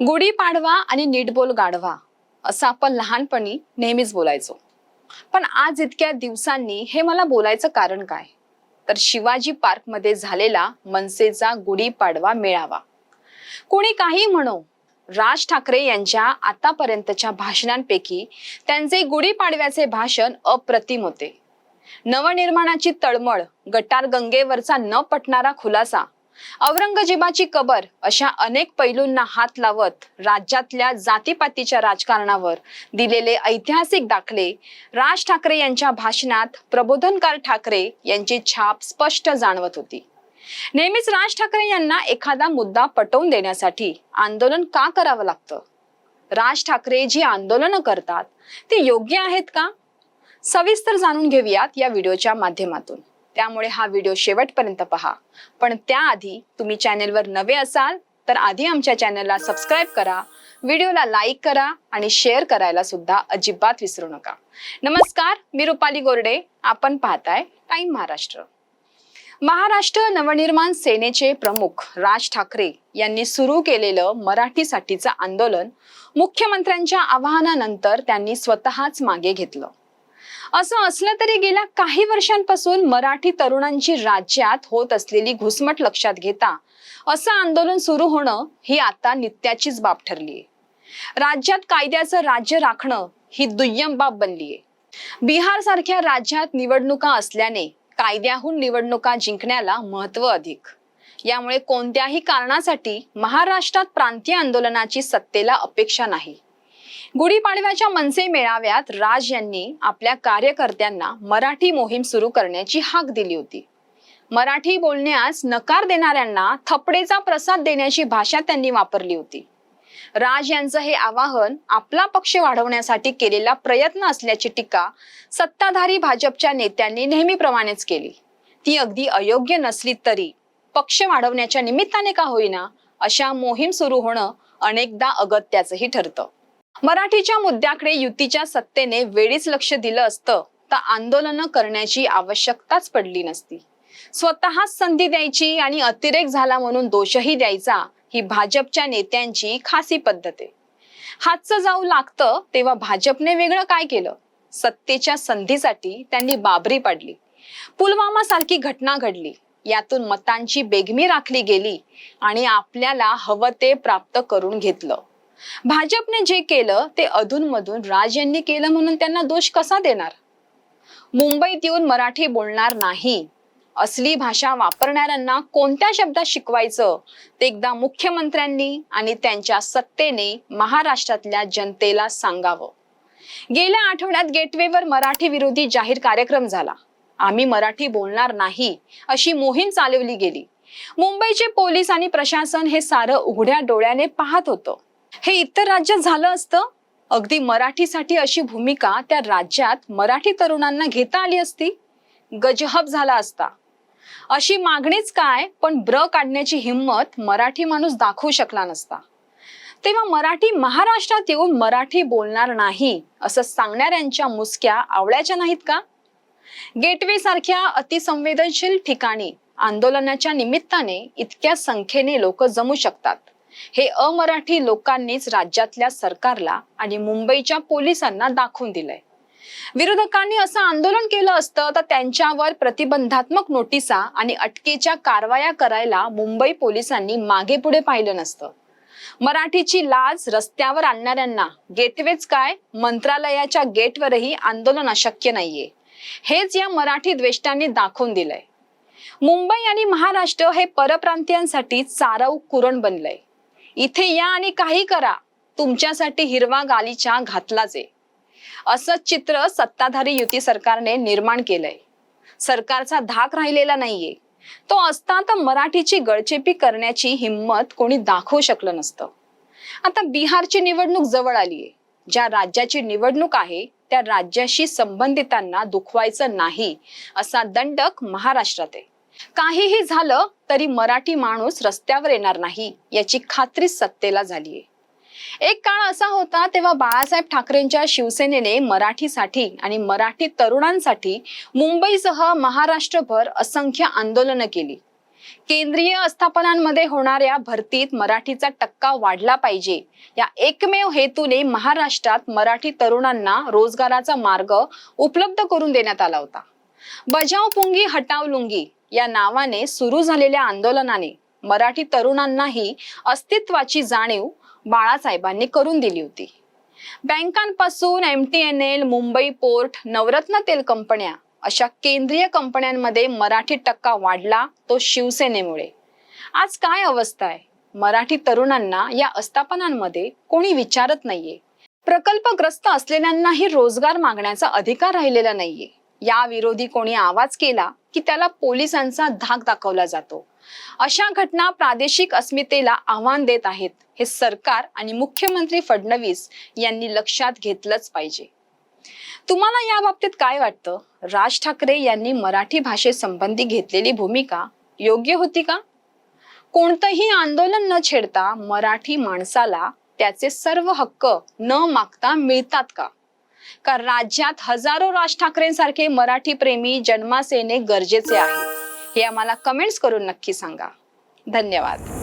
गुढीपाडवा आणि नीटबोल गाढवा असं आपण लहानपणी नेहमीच बोलायचो. पण आज इतक्या दिवसांनी हे मला बोलायचं कारण काय? तर शिवाजी पार्कमध्ये झालेला मनसेचा गुढीपाडवा मेळावा. कोणी काही म्हणो राज ठाकरे यांच्या आतापर्यंतच्या भाषणांपैकी त्यांचे गुढीपाडव्याचे भाषण अप्रतिम होते. नवनिर्माणाची तळमळ गटार गंगेवरचा न पटणारा खुलासा औरंगजेबाची कबर अशा अनेक पैलूंना हात लावत राज्यातल्या जातीपातीच्या राजकारणावर दिलेले ऐतिहासिक दाखले राज ठाकरे यांच्या भाषणात प्रबोधनकार ठाकरे यांची छाप स्पष्ट जाणवत होती. नेहमीच राज ठाकरे यांना एखादा मुद्दा पटवून देण्यासाठी आंदोलन का करावं लागतं? राज ठाकरे जी आंदोलनं करतात ती योग्य आहेत का? सविस्तर जाणून घेऊयात या व्हिडिओच्या माध्यमातून. त्यामुळे हा व्हिडिओ शेवटपर्यंत पहा. पण त्याआधी तुम्ही चॅनेलवर नवे असाल तर आधी आमच्या चॅनलला सबस्क्राईब करा व्हिडिओला लाईक करा आणि शेअर करायला सुद्धा अजिबात विसरू नका. नमस्कार मी रुपाली गोरडे. आपण पाहताय टाइम महाराष्ट्र. महाराष्ट्र नवनिर्माण सेनेचे प्रमुख राज ठाकरे यांनी सुरू केलेलं मराठीसाठीचं आंदोलन मुख्यमंत्र्यांच्या आवाहनानंतर त्यांनी स्वतःच मागे घेतलं. असं असलं तरी गेल्या काही वर्षांपासून मराठी तरुणांची राज्यात होत असलेली घुसमट लक्षात घेता असं आंदोलन सुरू होणं ही आता नित्याचीच बाब ठरलीये. राज्यात कायद्याचं राज्य राखणं ही दुय्यम बाब बनलीये. बिहार सारख्या राज्यात निवडणुका असल्याने कायद्याहून निवडणुका जिंकण्याला महत्त्व अधिक. यामुळे कोणत्याही कारणासाठी महाराष्ट्रात प्रांतीय आंदोलनाची सत्तेला अपेक्षा नाही. गुढीपाडव्याच्या मनसे मेळाव्यात राज यांनी आपल्या कार्यकर्त्यांना मराठी मोहीम सुरू करण्याची हाक दिली होती. मराठी बोलण्यास नकार देणाऱ्यांना थपडेचा प्रसाद देण्याची भाषा त्यांनी वापरली होती. राज यांचं हे आवाहन आपला पक्ष वाढवण्यासाठी केलेला प्रयत्न असल्याची टीका सत्ताधारी भाजपच्या नेत्यांनी नेहमीप्रमाणेच केली. ती अगदी अयोग्य नसली तरी पक्ष वाढवण्याच्या निमित्ताने का होईना अशा मोहीम सुरू होणं अनेकदा अगत्याचंही ठरतं. मराठीच्या मुद्द्याकडे युतीच्या सत्तेने वेळीच लक्ष दिलं असतं तर आंदोलनं करण्याची आवश्यकताच पडली नसती. स्वतःच संधी द्यायची आणि अतिरेक झाला म्हणून दोषही द्यायचा ही भाजपच्या नेत्यांची खासी पद्धत आहे. हातचं जाऊ लागतं तेव्हा भाजपने वेगळं काय केलं? सत्तेच्या संधीसाठी त्यांनी बाबरी पाडली. पुलवामा सारखी घटना घडली. यातून मतांची बेगमी राखली गेली आणि आपल्याला हवं ते प्राप्त करून घेतलं. भाजपने जे केलं ते अधूनमधून राज यांनी केलं म्हणून त्यांना दोष कसा देणार? मुंबईत येऊन मराठी बोलणार नाही. असली भाषा वापरणाऱ्यांना कोणत्या शब्दात शिकवायचं? ते एकदा मुख्यमंत्र्यांनी आणि त्यांच्या सत्तेने महाराष्ट्रातल्या जनतेला सांगावं. गेल्या आठवड्यात गेटवेवर मराठी विरोधी जाहीर कार्यक्रम झाला. आम्ही मराठी बोलणार नाही अशी मोहीम चालवली गेली. मुंबईचे पोलीस आणि प्रशासन हे सारं उघड्या डोळ्याने पाहत होतं. हे इतर राज्यात झालं असतं? अगदी मराठीसाठी अशी भूमिका त्या राज्यात मराठी तरुणांना घेता आली असती? गजहब झाला असता. अशी मागणीच काय? पण ब्र काढण्याची हिंमत मराठी माणूस दाखवू शकला नसता. तेव्हा मराठी महाराष्ट्रात येऊन मराठी बोलणार नाही असं सांगणाऱ्यांच्या मुसक्या आवळ्याच्या नाहीत का? गेटवे सारख्या अतिसंवेदनशील ठिकाणी आंदोलनाच्या निमित्ताने इतक्या संख्येने लोक जमू शकतात. हे अमराठी लोकांनीच राज्यातल्या सरकारला आणि मुंबईच्या पोलिसांना दाखवून दिलंय. विरोधकांनी असं आंदोलन केलं असतं तर त्यांच्यावर प्रतिबंधात्मक नोटिसा आणि अटकेच्या कारवाया करायला मुंबई पोलिसांनी मागे पुढे पाहिलं नसतं. मराठीची लाज रस्त्यावर आणणाऱ्यांना गेटवेच काय? मंत्रालयाच्या गेटवरही आंदोलन अशक्य नाहीये. हेच या मराठी द्वेष्टांनी दाखवून दिलंय. मुंबई आणि महाराष्ट्र हे परप्रांतीयांसाठी चारव कुरण बनलंय. इथे या आणि काही करा. तुमच्यासाठी हिरवा गालीचा घातलाच आहे असं चित्र सत्ताधारी युती सरकारने निर्माण केलंय. सरकारचा धाक राहिलेला नाहीये. तो असता तर मराठीची गळचेपी करण्याची हिंमत कोणी दाखवू शकलं नसतं. आता बिहारची निवडणूक जवळ आलीये. ज्या राज्याची निवडणूक आहे त्या राज्याशी संबंधितांना दुखवायचं नाही असा दंडक महाराष्ट्रात आहे. काहीही झालं तरी मराठी माणूस रस्त्यावर येणार नाही याची खात्री सत्तेला झालीये. एक काळ असा होता तेव्हा बाळासाहेब ठाकरेंच्या शिवसेनेने मराठीसाठी आणि मराठी तरुणांसाठी मुंबईसह महाराष्ट्रभर असंख्य आंदोलनं केली. केंद्रीय आस्थापनांमध्ये होणाऱ्या भरतीत मराठीचा टक्का वाढला पाहिजे. या एकमेव हेतूने महाराष्ट्रात मराठी तरुणांना रोजगाराचा मार्ग उपलब्ध करून देण्यात आला होता. बजाव पुंगी हटाव लुंगी या नावाने सुरू झालेल्या आंदोलनाने मराठी तरुणांनाही अस्तित्वाची जाणीव बाळासाहेबांनी करून दिली होती. बँकांपासून M T N L Mumbai port नवरत्न तेल कंपन्या अशा केंद्रीय कंपन्यांमध्ये मराठी टक्का वाढला तो शिवसेनेमुळे. आज काय अवस्था आहे? मराठी तरुणांना या आस्थापनांमध्ये कोणी विचारत नाहीये. प्रकल्पग्रस्त असलेल्यांनाही रोजगार मागण्याचा अधिकार राहिलेला नाहीये. या विरोधी कोणी आवाज केला की त्याला पोलिसांचा धाक दाखवला जातो. अशा घटना प्रादेशिक अस्मितेला आव्हान देत आहेत हे सरकार आणि मुख्यमंत्री फडणवीस यांनी लक्षात घेतलंच पाहिजे. तुम्हाला या बाबतीत काय वाटतं? राज ठाकरे यांनी मराठी भाषेसंबंधी घेतलेली भूमिका योग्य होती का? कोणतंही आंदोलन न छेडता मराठी माणसाला त्याचे सर्व हक्क न मागता मिळतात का? का राज्यात हजारो राज ठाकरेंसारखे मराठी प्रेमी जन्मास येणे गरजेचे आहे. हे आम्हाला कमेंट्स करून नक्की सांगा. धन्यवाद.